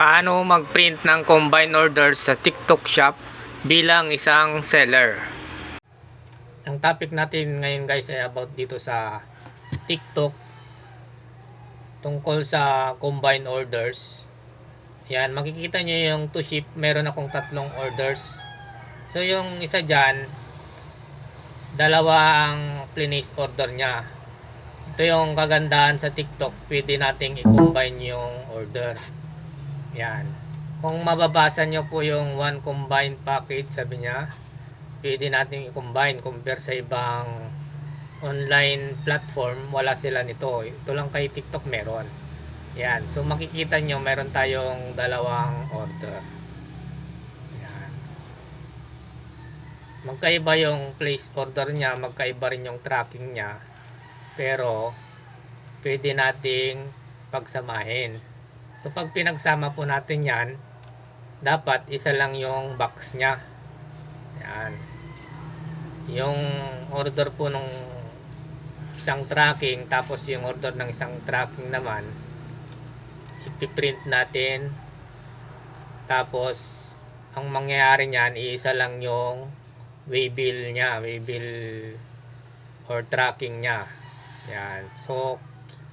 Paano mag-print ng combine order sa TikTok shop bilang isang seller? Ang topic natin ngayon guys ay about dito sa TikTok tungkol sa combine orders. Yan, makikita nyo yung to ship. Meron akong tatlong orders. So yung isa dyan, dalawa ang place order niya. Ito yung kagandahan sa TikTok. Pwede nating i-combine yung order. Yan. Kung mababasa nyo po yung one combined package, sabi niya, pwede natin i-combine compare sa ibang online platform, wala sila nito. Ito lang kay TikTok meron. Yan. So makikita nyo, meron tayong dalawang order. Yan. Magkaiba yung place order niya, magkaiba rin yung tracking niya. Pero, pwede nating pagsamahin. So pag pinagsama po natin yan, dapat isa lang yung box niya. Yan. Yung order po nung isang tracking tapos yung order ng isang tracking naman ipiprint natin tapos ang mangyayari niyan iisa lang yung waybill niya waybill or tracking niya yan so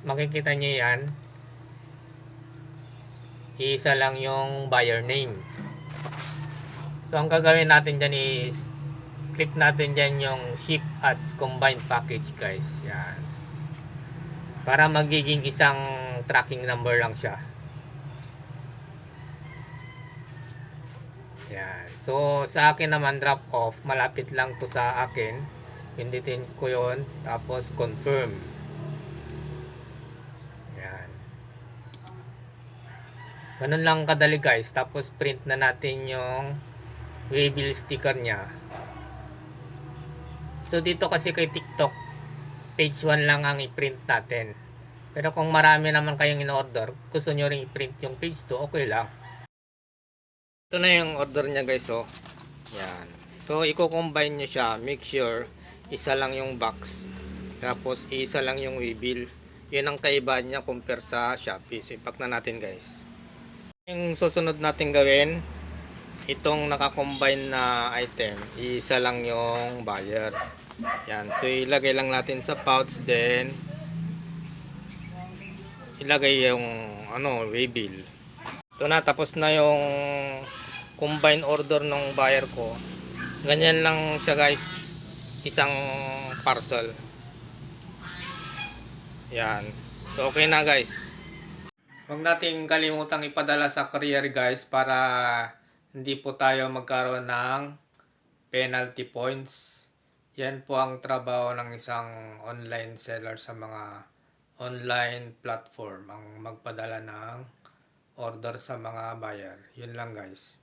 makikita niyo yan isa lang yung buyer name. So, ang gagawin natin dyan is click natin dyan yung ship as combined package guys. Yan. Para magiging isang tracking number lang siya. Yan. So, sa akin naman drop off, malapit lang to sa akin. Pindutin ko yon tapos confirm. Yan. Ganun lang kadali guys. Tapos print na natin yung waybill sticker niya. So dito kasi kay TikTok, page 1 lang ang i-print natin. Pero kung marami naman kayong in-order, gusto nyo rin i-print yung page 2, okay lang. Ito na yung order niya guys, oh. Yan. So, i-combine nyo siya. Make sure, isa lang yung box. Tapos, isa lang yung waybill. Yun ang kaibahan niya compare sa Shopee. So, ipack na natin guys. Yung susunod natin gawin, itong nakakombine na item, isa lang yung buyer. Yan. So, ilagay lang natin sa pouch, then ilagay yung ano, waybill. Ito na, tapos na yung combine order ng buyer ko. Ganyan lang siya guys. Isang parcel. Yan. So, okay na guys. Huwag nating kalimutang ipadala sa courier guys para hindi po tayo magkaroon ng penalty points. Yan po ang trabaho ng isang online seller sa mga online platform ang magpadala ng order sa mga buyer. Yun lang guys.